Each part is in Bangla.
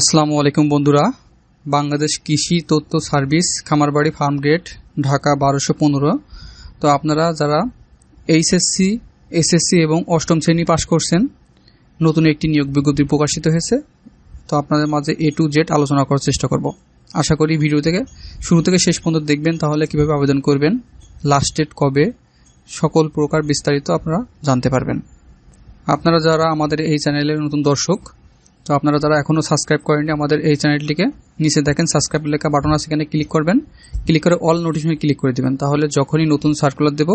আসসালামু আলাইকুম বন্ধুরা। বাংলাদেশ কৃষি তথ্য service, Khamarbari farm gate Dhaka বারোশো পনেরো। তো আপনারা যারা এইচএসসি, এসএসসি এবং অষ্টম শ্রেণি পাশ করছেন, নতুন একটি নিয়োগ বিজ্ঞপ্তি প্রকাশিত হয়েছে। তো আপনাদের মাঝে এ টু জেড আলোচনা করার চেষ্টা করব। আশা করি ভিডিও থেকে, শুরু থেকে শেষ পর্যন্ত দেখবেন, তাহলে কীভাবে আবেদন করবেন লাস্ট ডেট কবে, সকল প্রকার বিস্তারিত আপনারা জানতে পারবেন। আপনারা যারা আমাদের এই চ্যানেলের নতুন দর্শক তো আপনারা যারা এখনও সাবস্ক্রাইব করেননি আমাদের এই চ্যানেলটিকে নিচে দেখেন সাবস্ক্রাইব লেখা বাটন আছে, এখানে ক্লিক করবেন। ক্লিক করে অল নোটিফিকেশন ক্লিক করে দিবেন। তাহলে যখনই নতুন সার্কুলার দেব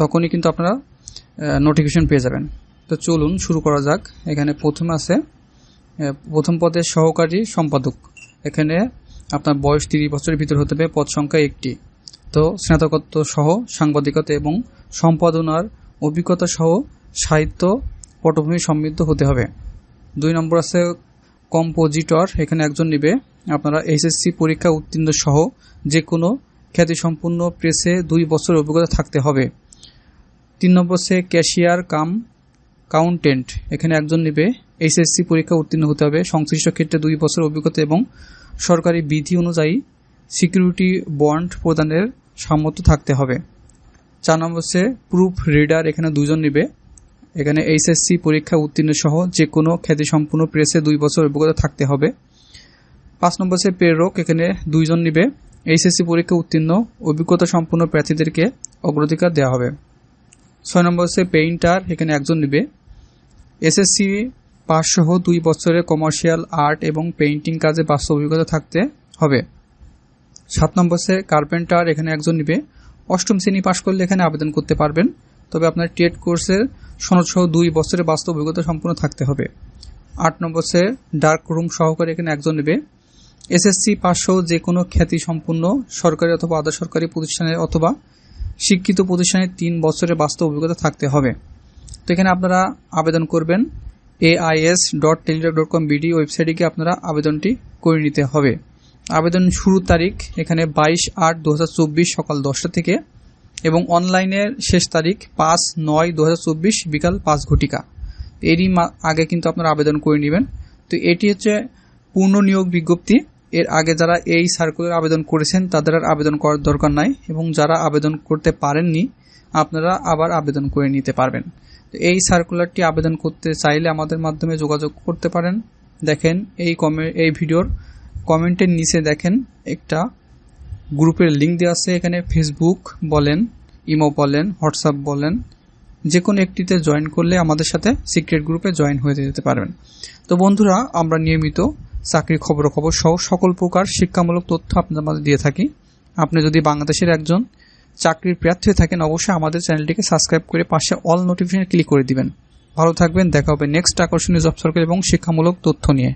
তখনই কিন্তু আপনারা নোটিফিকেশন পেয়ে যাবেন। তো চলুন, শুরু করা যাক। এখানে প্রথম আছে প্রথম পদে সহকারী সম্পাদক। এখানে আপনার বয়স তিরিশ বছরের ভিতর হতে হবে, পদ সংখ্যা একটি। তো স্নাতকোত্তর সহ সাংবাদিকতা এবং সম্পাদনার অভিজ্ঞতা সহ সাহিত্য, পটভূমি সমৃদ্ধ হতে হবে। দুই নম্বর আছে কম্পোজিটর, এখানে একজন নিবে। আপনারা এইচএসসি পরীক্ষা উত্তীর্ণ সহ যে কোনো খ্যাতিসম্পন্ন প্রেসে দুই বছর অভিজ্ঞতা থাকতে হবে। তিন নম্বর আছে ক্যাশিয়ার কাম কাউন্টেন্ট, এখানে একজন নিবে। এইচএসসি পরীক্ষা উত্তীর্ণ হতে হবে। সংশ্লিষ্ট ক্ষেত্রে দুই বছর অভিজ্ঞতা এবং সরকারি বিধি অনুযায়ী সিকিউরিটি বন্ড প্রদানের সামর্থ্য থাকতে হবে। চার নম্বর হচ্ছে প্রুফ রিডার, এখানে দুজন নিবে। এখানে এইচএসসি পরীক্ষা উত্তীর্ণ সহ যে কোনো খ্যাতিসম্পন্ন প্রেসে দুই বছর অভিজ্ঞতা থাকতে হবে। পাঁচ নম্বর হচ্ছে প্রেরক এখানে দুইজন নিবে। এইচএসসি পরীক্ষা উত্তীর্ণ, অভিজ্ঞতা সম্পন্ন প্রার্থীদেরকে অগ্রাধিকার দেওয়া হবে। ছয় নম্বর হচ্ছে পেইন্টার, এখানে একজন নিবে। এসএসসি পাস সহ দুই বছরের কমার্শিয়াল আর্ট এবং পেইন্টিং কাজে বাস্তব অভিজ্ঞতা থাকতে হবে। সাত নম্বর হচ্ছে কার্পেন্টার, এখানে একজন নিবে। অষ্টম শ্রেণি পাশ করলে এখানে আবেদন করতে পারবেন। তবে আপনার টেট কোর্সের সনদ সহ দুই বছরের বাস্তব অভিজ্ঞতা সম্পূর্ণ থাকতে হবে। আট নম্বর হচ্ছে ডার্ক রুম সহকারী এখানে একজন নেবে। এসএসসি সহ যে কোনো খ্যাতি সম্পূর্ণ সরকারি অথবা আধা সরকারি প্রতিষ্ঠানের অথবা শিক্ষিত প্রতিষ্ঠানের তিন বছরের বাস্তব অভিজ্ঞতা থাকতে হবে। তো এখানে আপনারা আবেদন করবেন। AIS dot telegraph dot com BD ওয়েবসাইটে গিয়ে আপনারা আবেদনটি করে নিতে হবে। আবেদন শুরুর তারিখ এখানে বাইশ আট দু সকাল দশটা থেকে এবং অনলাইনের শেষ তারিখ পাঁচ নয় দু বিকাল পাঁচ ঘটিকা। এরই আগে কিন্তু আপনারা আবেদন করে নেবেন। তো এটি হচ্ছে পূর্ণ নিয়োগ বিজ্ঞপ্তি। এর আগে যারা এই সার্কুলার আবেদন করেছেন, তাদের আর আবেদন করার দরকার নাই এবং যারা আবেদন করতে পারেননি, আপনারা আবার আবেদন করে নিতে পারবেন। এই সার্কুলারটি আবেদন করতে চাইলে আমাদের মাধ্যমে যোগাযোগ করতে পারেন। দেখেন এই কমে, এই ভিডিওর কমেন্টের নিচে দেখেন একটা গ্রুপের লিঙ্ক দেওয়া আছে এখানে ফেসবুক বলেন ইমো বলেন হোয়াটসঅ্যাপ বলেন যে কোনো একটিতে জয়েন করলে আমাদের সাথে সিক্রেট গ্রুপে জয়েন হয়ে যেতে পারবেন। তো বন্ধুরা, আমরা নিয়মিত চাকরির খবরাখবর সহ সকল প্রকার শিক্ষামূলক তথ্য আপনাদের মাঝে দিয়ে থাকি। আপনি যদি বাংলাদেশের একজন চাকরির প্রার্থী থাকেন, অবশ্যই আমাদের চ্যানেলটিকে সাবস্ক্রাইব করে পাশে অল নোটিফিকেশন ক্লিক করে দিবেন। ভালো থাকবেন, দেখা হবে নেক্সট আকর্ষণীয় জব সার্কেল এবং শিক্ষামূলক তথ্য নিয়ে।